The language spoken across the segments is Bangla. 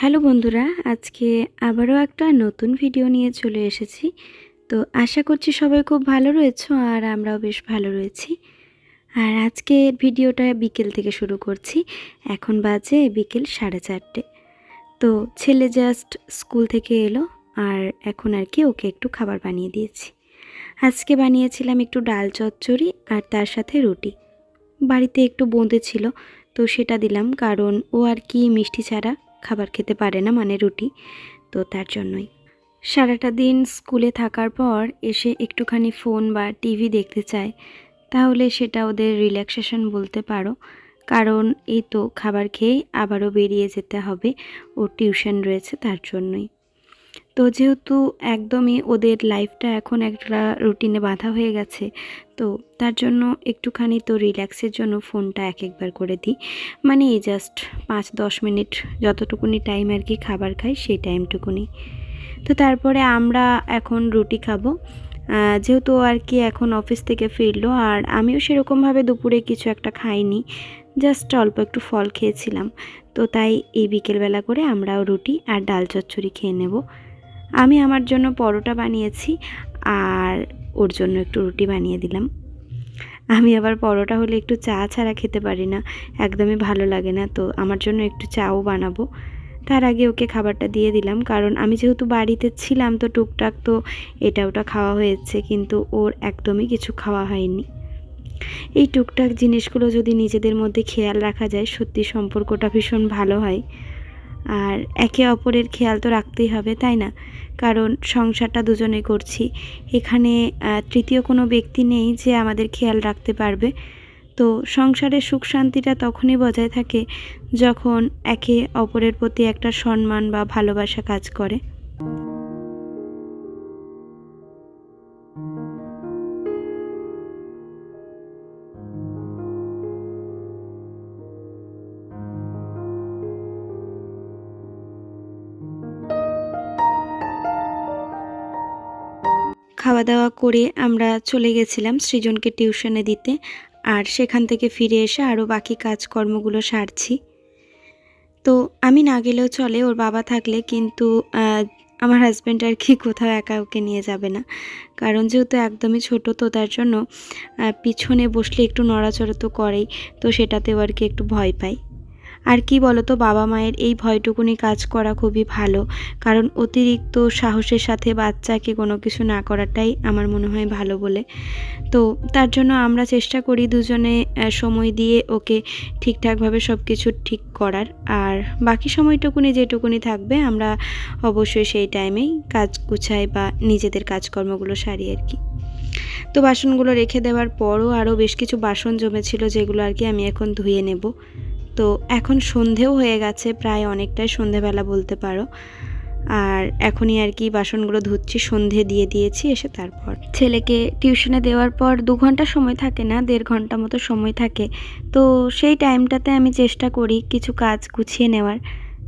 হ্যালো বন্ধুরা, আজকে আবারও একটা নতুন ভিডিও নিয়ে চলে এসেছি। তো আশা করছি সবাই খুব ভালো রয়েছো আর আমরাও বেশ ভালো রয়েছি। আর আজকে ভিডিওটা বিকেল থেকে শুরু করছি। এখন বাজে বিকেল সাড়ে চারটে। তো ছেলে জাস্ট স্কুল থেকে এলো আর এখন আর কি ওকে একটু খাবার বানিয়ে দিয়েছি। আজকে বানিয়েছিলাম একটু ডাল চচ্চড়ি আর তার সাথে রুটি। বাড়িতে একটু বোঁদে ছিল, তো সেটা দিলাম। কারণ ও আর কি মিষ্টি ছাড়া খাবার খেতে পারে না মানে রুটি, তো তার জন্যই। সারাটা দিন স্কুলে থাকার পর এসে একটুখানি ফোন বা টিভি দেখতে চায়, তাহলে সেটা ওদের রিল্যাক্সেশন বলতে পারো। কারণ এই তো খাবার খেয়ে আবারও বেরিয়ে যেতে হবে, ওর টিউশন রয়েছে তার জন্যই। তো যেহেতু একদমই ওদের লাইফটা এখন একটা রুটিনে বাঁধা হয়ে গেছে, তো তার জন্য একটুখানি তো রিল্যাক্সের জন্য ফোনটা এক একবার করে দিই। মানে এই জাস্ট পাঁচ দশ মিনিট যতটুকুনি টাইম আর কি খাবার খাই, সেই টাইমটুকুনি তো তারপরে আমরা এখন রুটি খাব। যেহেতু আর কি এখন অফিস থেকে ফিরলো, আর আমিও সেরকমভাবে দুপুরে কিছু একটা খাইনি জাস্ট অল্প একটু ফল খেয়েছিলাম। তো তাই এই বিকেলবেলা করে আমরাও রুটি আর ডাল চচ্চড়ি খেয়ে নেব। আমি আমার জন্য পরোটা বানিয়েছি আর ওর জন্য একটু রুটি বানিয়ে দিলাম। আমি আবার পরোটা হলে একটু চা ছাড়া খেতে পারি না, একদমই ভালো লাগে না। তো আমার জন্য একটু চাও বানাবো। তার আগে ওকে খাবারটা দিয়ে দিলাম, কারণ আমি যেহেতু বাড়িতে ছিলাম তো টুকটাক তো এটা ওটা খাওয়া হয়েছে, কিন্তু ওর একদমই কিছু খাওয়া হয়নি। এই টুকটাক জিনিসগুলো যদি নিজেদের মধ্যে খেয়াল রাখা যায়, সত্যি সম্পর্কটা ভীষণ ভালো হয়। আর একে অপরের খেয়াল তো রাখতেই হবে, তাই না? কারণ সংসারটা দুজনে করছি। এখানে তৃতীয় কোনো ব্যক্তি নেই যে আমাদের খেয়াল রাখতে পারবে। তো সংসারের সুখ শান্তিটা তখনই বজায় থাকে যখন একে অপরের প্রতি একটা সম্মান বা ভালোবাসা কাজ করে। খাওয়া দাওয়া করে আমরা চলে গেছিলাম সৃজনকে টিউশনে দিতে আর সেখান থেকে ফিরে এসে আরও বাকি কাজকর্মগুলো সারছি। তো আমি না গেলেও চলে, ওর বাবা থাকলে কিন্তু আমার হাজব্যান্ড আর কি কোথাও একা ওকে নিয়ে যাবে না। কারণ যেহেতু একদমই ছোট, তো তার জন্য পিছনে বসলে একটু নড়াচড়া তো করেই, তো সেটাতেও আর কি একটু ভয় পাই। আর কি বলতো, বাবা মায়ের এই ভয়টুকুনি কাজ করা খুবই ভালো। কারণ অতিরিক্ত সাহসের সাথে বাচ্চাকে কোনো কিছু না করাটাই আমার মনে হয় ভালো বলে। তো তার জন্য আমরা চেষ্টা করি দুজনে সময় দিয়ে ওকে ঠিকঠাকভাবে সব কিছু ঠিক করার। আর বাকি সময়টুকুনি যেটুকুনি থাকবে, আমরা অবশ্যই সেই টাইমেই কাজ গুছাই বা নিজেদের কাজকর্মগুলো সারি আর কি। তো বাসনগুলো রেখে দেওয়ার পরও আরও বেশ কিছু বাসন জমেছিল, যেগুলো আর কি আমি এখন ধুয়ে নেব। তো এখন সন্ধেও হয়ে গেছে, প্রায় অনেকটাই সন্ধেবেলা বলতে পারো। আর এখনই আর কি বাসনগুলো ধুচ্ছি, সন্ধে দিয়ে দিয়েছি, এসে তারপর। ছেলেকে টিউশনে দেওয়ার পর দু ঘণ্টা সময় থাকে না, দেড় ঘণ্টা মতো সময় থাকে। তো সেই টাইমটাতে আমি চেষ্টা করি কিছু কাজ গুছিয়ে নেওয়ার।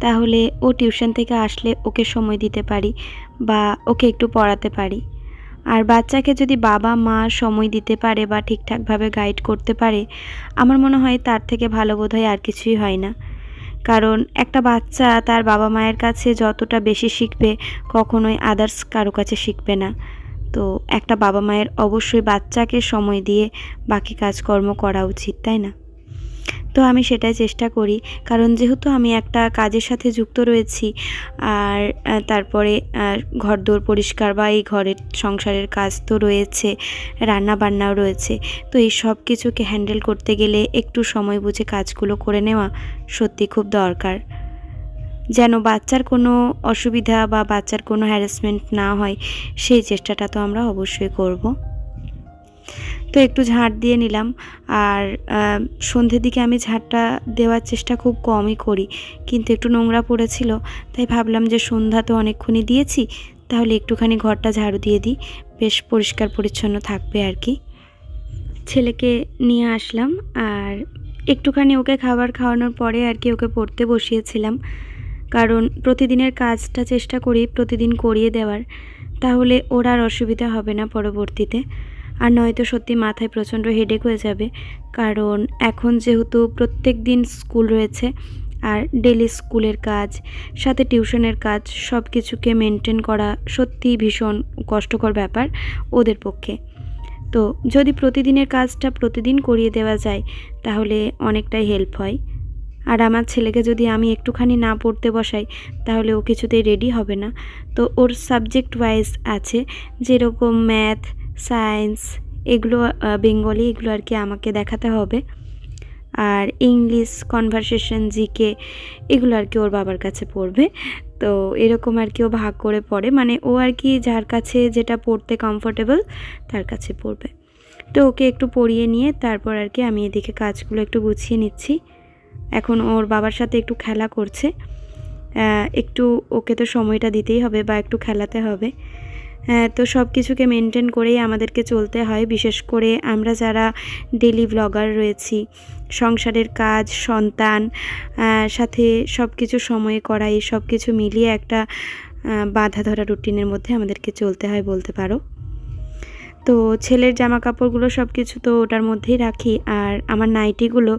তাহলে ও টিউশন থেকে আসলে ওকে সময় দিতে পারি বা ওকে একটু পড়াতে পারি। আর বাচ্চাকে যদি বাবা, মা সময় দিতে পারে বা ঠিকঠাকভাবে গাইড করতে পারে, আমার মনে হয় তার থেকে ভালো বোধ হয় আর কিছুই হয় না। কারণ একটা বাচ্চা তার বাবা মায়ের কাছে যতটা বেশি শিখবে, কখনোই আদার্স কারও কাছে শিখবে না। তো একটা বাবা মায়ের অবশ্যই বাচ্চাকে সময় দিয়ে বাকি কাজকর্ম করা উচিত, তাই না? তো আমি সেটাই চেষ্টা করি। কারণ যেহেতু আমি একটা কাজের সাথে যুক্ত রয়েছি আর তারপরে আহ, ঘরদোর পরিষ্কার বা এই ঘরের সংসারের কাজ তো রয়েছে রান্না বান্নাও রয়েছে তো এই সব কিছুকে হ্যান্ডেল করতে গেলে একটু সময় বুঝে কাজগুলো করে নেওয়া সত্যি খুব দরকার। যেন বাচ্চার কোনো অসুবিধা বা বাচ্চার কোনো হ্যারাসমেন্ট না হয় সেই চেষ্টাটা তো আমরা অবশ্যই করব। তো একটু ঝাঁট দিয়ে নিলাম। আর সন্ধ্যের দিকে আমি ঝাঁটটা দেওয়ার চেষ্টা খুব কমই করি। কিন্তু একটু নোংরা পড়েছিল, তাই ভাবলাম যে সন্ধ্যা তো অনেকক্ষণই দিয়েছি, তাহলে একটুখানি ঘরটা ঝাড়ু দিয়ে দিই। বেশ পরিষ্কার পরিচ্ছন্ন থাকবে আর কি। ছেলেকে নিয়ে আসলাম, আর একটুখানি ওকে খাবার খাওয়ানোর পরে আর কি ওকে পড়তে বসিয়েছিলাম। কারণ প্রতিদিনের কাজটা চেষ্টা করি প্রতিদিন করিয়ে দেওয়ার, তাহলে ওর আর অসুবিধা হবে না পরবর্তীতে। আর নয়তো সত্যি মাথায় প্রচণ্ড হেডেক হয়ে যাবে। কারণ এখন যেহেতু প্রত্যেক দিন স্কুল রয়েছে আর ডেলি স্কুলের কাজ, সাথে টিউশনের কাজ সব কিছুকে মেনটেন করা সত্যিই ভীষণ কষ্টকর ব্যাপার ওদের পক্ষে। তো যদি প্রতিদিনের কাজটা প্রতিদিন করিয়ে দেওয়া যায়, তাহলে অনেকটাই হেল্প হয়। আর আমার ছেলেকে যদি আমি একটুখানি না পড়তে বসাই, তাহলে ও কিছুতেই রেডি হবে না। তো ওর সাবজেক্ট ওয়াইজ আছে যেরকম ম্যাথ সায়েন্স এগুলো বেঙ্গলি এগুলো আর কি আমাকে দেখাতে হবে। আর ইংলিশ কনভারসেশন জিকে এগুলো আর কি ওর বাবার কাছে পড়বে। তো এরকম আর কি ও ভাগ করে পড়ে। মানে ও আর কি যার কাছে যেটা পড়তে কমফোর্টেবল তার কাছে পড়বে। তো ওকে একটু পড়িয়ে নিয়ে তারপর আর কি আমি এদিকে কাজগুলো একটু গুছিয়ে নিচ্ছি। এখন ওর বাবার সাথে একটু খেলা করছে। একটু ওকে তো সময়টা দিতেই হবে বা একটু খেলাতে হবে। তো সব কিছুকে মেনটেন করেই আমাদেরকে চলতে হয়। বিশেষ করে আমরা যারা ডেলি ব্লগার রয়েছি, সংসারের কাজ, সন্তান সাথে সব কিছু সময়ে করা এই সব কিছু মিলিয়ে একটা বাঁধা ধরা রুটিনের মধ্যে আমাদেরকে চলতে হয় বলতে পারো। তো ছেলের জামা কাপড়গুলো সব কিছু তো ওটার মধ্যেই রাখি আর আমার নাইটিগুলো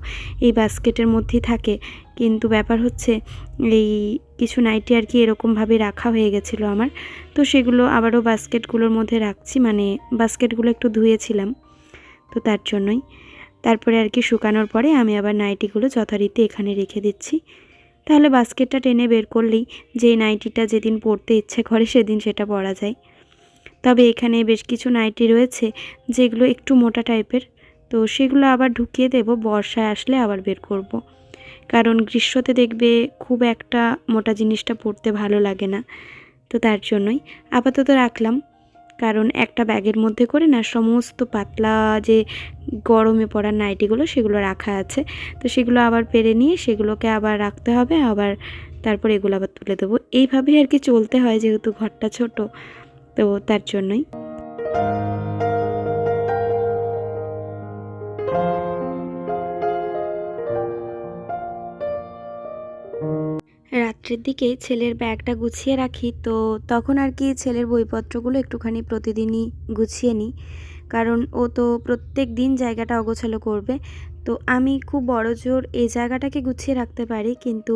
এই বাস্কেটের মধ্যেই থাকে। কিন্তু ব্যাপার হচ্ছে এই কিছু নাইটি আর কি এরকমভাবে রাখা হয়ে গেছিল আমার। তো সেগুলো আবারও বাস্কেটগুলোর মধ্যে রাখছি মানে বাস্কেটগুলো একটু ধুয়েছিলাম তো তার জন্যই। তারপরে আর কি শুকানোর পরে আমি আবার নাইটিগুলো যথারীতি এখানে রেখে দিচ্ছি। তাহলে বাস্কেটটা টেনে বের করলেই যে নাইটিটা যেদিন পরতে ইচ্ছে করে সেদিন সেটা পরা যায়। তবে এখানে বেশ কিছু নাইটি রয়েছে যেগুলো একটু মোটা টাইপের। তো সেগুলো আবার ঢুকিয়ে দেব, বর্ষায় আসলে আবার বের করব। কারণ গ্রীষ্মতে দেখবে খুব একটা মোটা জিনিসটা পরতে ভালো লাগে না। তো তার জন্যই আপাতত রাখলাম। কারণ একটা ব্যাগের মধ্যে করে না সমস্ত পাতলা যে গরমে পড়া নাইটিগুলো সেগুলো রাখা আছে। তো সেগুলো আবার পেরে নিয়ে সেগুলোকে আবার রাখতে হবে, আবার তারপর এগুলো আবার তুলে দেবো। এইভাবেই আর কি চলতে হয় যেহেতু ঘরটা ছোট। তো তার জন্যই। রাত্রের দিকে ছেলের ব্যাগটা গুছিয়ে রাখি, তো তখন আর কি ছেলের বইপত্রগুলো একটুখানি প্রতিদিনই গুছিয়ে নিই। কারণ ও তো প্রত্যেক দিন জায়গাটা অগোছালো করবে। তো আমি খুব বড় জোর এই জায়গাটাকে গুছিয়ে রাখতে পারি, কিন্তু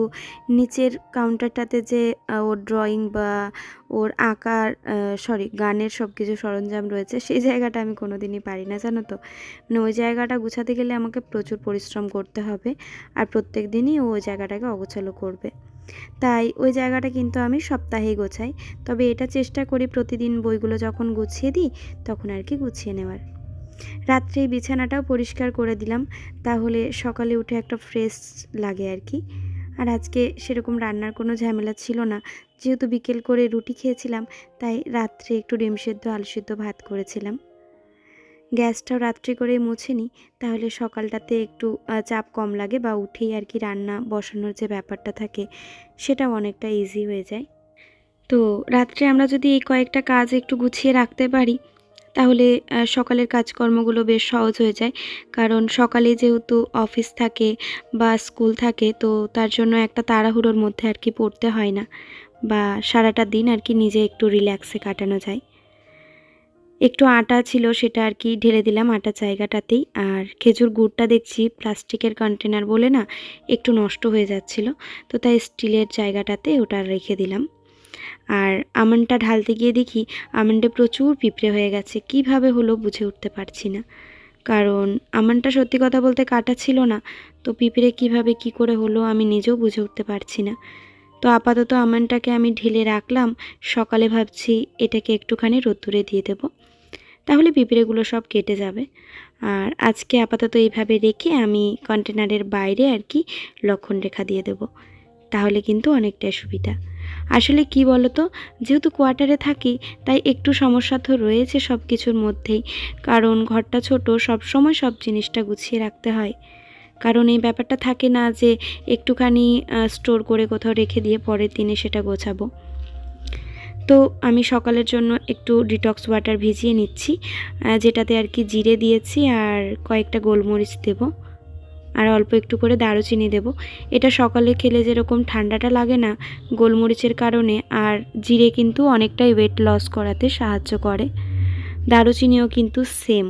নিচের কাউন্টারটাতে যে ওর ড্রয়িং বা ওর আঁকার সরি গানের সব কিছু সরঞ্জাম রয়েছে, সেই জায়গাটা আমি কোনো দিনই পারি না, জানো তো? মানে ওই জায়গাটা গুছাতে গেলে আমাকে প্রচুর পরিশ্রম করতে হবে, আর প্রত্যেক দিনই ও ওই জায়গাটাকে অগোছালো করবে। তাই ওই জায়গাটা কিন্তু আমি সপ্তাহেই গোছাই। তবে এটা চেষ্টা করি প্রতিদিন বইগুলো যখন গুছিয়ে দিই, তখন আর কি গুছিয়ে নেওয়ার। রাত্রে বিছানাটাও পরিষ্কার করে দিলাম, তাহলে সকালে উঠে একটা ফ্রেশ লাগে আর কি। আর আজকে সেরকম রান্নার কোনো ঝামেলা ছিল না। যেহেতু বিকেল করে রুটি খেয়েছিলাম, তাই রাত্রে একটু ডিম সেদ্ধ, আলু সেদ্ধ ভাত করেছিলাম। গ্যাসটাও রাত্রে করে মুছে নিই, তাহলে সকালটাতে একটু চাপ কম লাগে বা উঠেই আর কি রান্না বসানোর যে ব্যাপারটা থাকে, সেটাও অনেকটা ইজি হয়ে যায়। তো রাত্রে আমরা যদি এই কয়েকটা কাজ একটু গুছিয়ে রাখতে পারি, তাহলে সকালের কাজকর্মগুলো বেশ সহজ হয়ে যায়। কারণ সকালে যেহেতু অফিস থাকে বা স্কুল থাকে, তো তার জন্য একটা তাড়াহুড়োর মধ্যে আর কি পড়তে হয় না, বা সারাটা দিন আর কি নিজে একটু রিল্যাক্সে কাটানো যায়। একটু আটা ছিল সেটা আর কি ঢেলে দিলাম আটা জায়গাটাতেই। আর খেজুর গুড়টা দেখছি প্লাস্টিকের কন্টেনার বলে না, একটু নষ্ট হয়ে যাচ্ছিল। তো তাই স্টিলের জায়গাটাতে ওটা রেখে দিলাম। আর আমনটা ঢালতে গিয়ে দেখি আমন্ডে প্রচুর পিঁপড়ে হয়ে গেছে, কীভাবে হলো বুঝে উঠতে পারছি না। কারণ আমনটা সত্যি কথা বলতে কাটা ছিল না, তো পিঁপড়ে কীভাবে কি করে হলো আমি নিজেও বুঝে উঠতে পারছি না। তো আপাতত আমনটাকে আমি ঢেলে রাখলাম, সকালে ভাবছি এটাকে একটুখানি রোদ্দুরে দিয়ে দেব। তাহলে পিঁপড়েগুলো সব কেটে যাবে। আর আজকে আপাতত এইভাবে রেখে আমি কন্টেনারের বাইরে আর কি লক্ষণ রেখা দিয়ে দেব। তাহলে কিন্তু অনেকটাই সুবিধা। আসলে কি বলতো, যেহেতু কোয়ার্টারে থাকি, তাই একটু সমস্যা তো রয়েছে সব কিছুর মধ্যেই। কারণ ঘরটা ছোট সব সময় সব জিনিসটা গুছিয়ে রাখতে হয়। কারণ এই ব্যাপারটা থাকে না যে একটুখানি স্টোর করে কোথাও রেখে দিয়ে পরের দিনে সেটা গোছাবো। তো আমি সকালের জন্য একটু ডিটক্স ওয়াটার ভিজিয়ে নিচ্ছি যেটাতে আর কি জিরে দিয়েছি আর কয়েকটা গোলমরিচ দেবো। আর অল্প একটু করে দারুচিনি দেব। এটা সকালে খেলে যেরকম ঠান্ডাটা লাগে না গোলমরিচের কারণে, আর জিরে কিন্তু অনেকটাই ওয়েট লস করাতে সাহায্য করে। দারুচিনিও কিন্তু সেম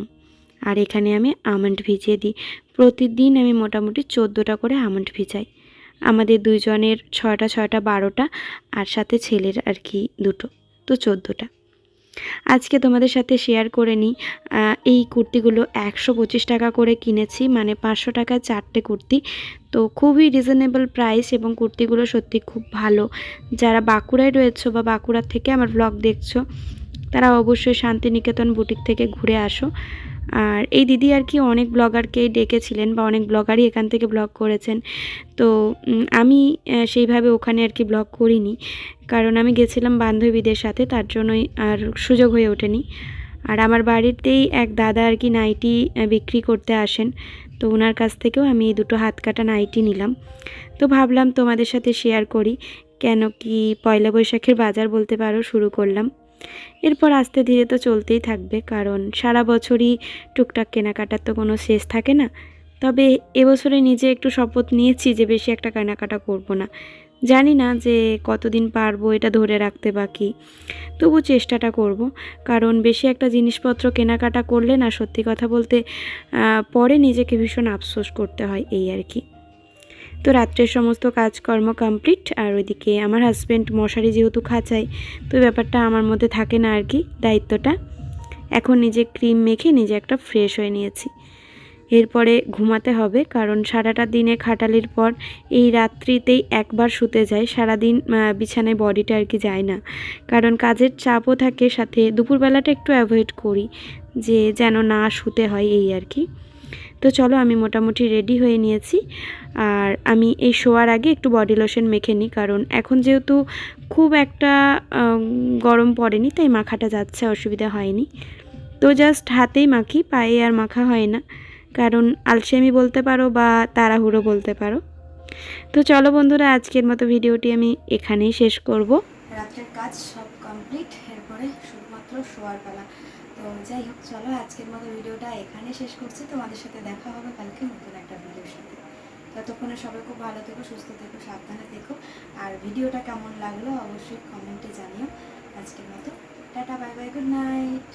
আর এখানে আমি আমন্ড ভিজিয়ে দিই। প্রতিদিন আমি মোটামুটি চোদ্দোটা করে আমন্ড ভিজাই। আমাদের দুইজনের ছয়টা ছয়টা, বারোটা, আর সাথে ছেলের আর কি দুটো, তো চোদ্দোটা। আজকে তোমাদের সাথে শেয়ার করে নিই এই কুর্তিগুলো একশো পঁচিশ টাকা করে কিনেছি মানে পাঁচশো টাকায় চারটে কুর্তি। তো খুবই রিজনেবল প্রাইস এবং কুর্তিগুলো সত্যি খুব ভালো। যারা বাঁকুড়ায় রয়েছো বা বাঁকুড়ার থেকে আমার ব্লগ দেখছ, তারা অবশ্যই শান্তিনিকেতন বুটিক থেকে ঘুরে আসো। আর এই দিদি আর কি অনেক ব্লগারকেই ডেকেছিলেন বা অনেক ব্লগারই এখান থেকে ব্লগ করেছেন। তো আমি সেইভাবে ওখানে আর কি ব্লগ করিনি। কারণ আমি গেছিলাম বান্ধবীদের সাথে, তার জন্যই আর সুযোগ হয়ে ওঠেনি। আর আমার বাড়িতেই এক দাদা আর কি নাইটি বিক্রি করতে আসেন। তো ওনার কাছ থেকেও আমি এই দুটো হাত কাটা নাইটি নিলাম। তো ভাবলাম তোমাদের সাথে শেয়ার করি। কেন কি পয়লা বৈশাখের বাজার বলতে পারো, শুরু করলাম। এরপর আস্তে ধীরে তো চলতেই থাকবে, কারণ সারা বছরই টুকটাক কেনাকাটার তো কোনো শেষ থাকে না। তবে এবছরে নিজে একটু শপথ নিয়েছি যে বেশি একটা কেনাকাটা করব না। জানি না যে কতদিন পারব এটা ধরে রাখতে বাকি তবু চেষ্টাটা করব, কারণ বেশি একটা জিনিসপত্র কেনাকাটা করলে না সত্যি কথা বলতে পরে নিজেকে ভীষণ আফসোস করতে হয় এই আর কি। তো রাত্রের সমস্ত কাজকর্ম কমপ্লিট আর ওইদিকে আমার হাজব্যান্ড মশারি যেহেতু খাঁচায়, তো ব্যাপারটা আমার মধ্যে থাকে না আর কি, দায়িত্বটা। এখন নিজে ক্রিম মেখে নিজে একটা ফ্রেশ হয়ে নিয়েছি। এরপরে ঘুমাতে হবে, কারণ সারাটা দিনে খাটালির পর এই রাত্রিতেই একবার শুতে যায়, সারাদিন বিছানায় বডিটা আর কি যায় না। কারণ কাজের চাপও থাকে, সাথে দুপুরবেলাটা একটু অ্যাভয়েড করি, যে যেন না শুতে হয় এই আর কি। তো চলো আমি মোটামুটি রেডি হয়ে নিয়েছি। আর আমি এই শোয়ার আগে একটু বডি লোশন মেখে নিই, কারণ এখন যেহেতু খুব একটা গরম পড়েনি, তাই মাখাটা যাচ্ছে, অসুবিধা হয়নি। তো জাস্ট হাতেই মাখি, পায়ে আর মাখা হয় না। কারণ আলসেমি বলতে পারো বা তাড়াহুড়ো বলতে পারো। তো চলো বন্ধুরা, আজকের মতো ভিডিওটি আমি এখানেই শেষ করব। রাত্রের কাজ সব কমপ্লিট এরপরে শুধুমাত্র শোয়ার পালা। তো যাই হোক, চলো আজকের মতো ভিডিওটা এখানে শেষ করছি। তোমাদের সাথে দেখা হবে কালকে নতুন একটা ভিডিওর সাথে। ততক্ষণে সবাই খুব ভালো থেকো, সুস্থ থেকো, সাবধানে থেকো। আর ভিডিওটা কেমন লাগল অবশ্যই কমেন্টে জানিও। আজকের মতো, tata bye bye good night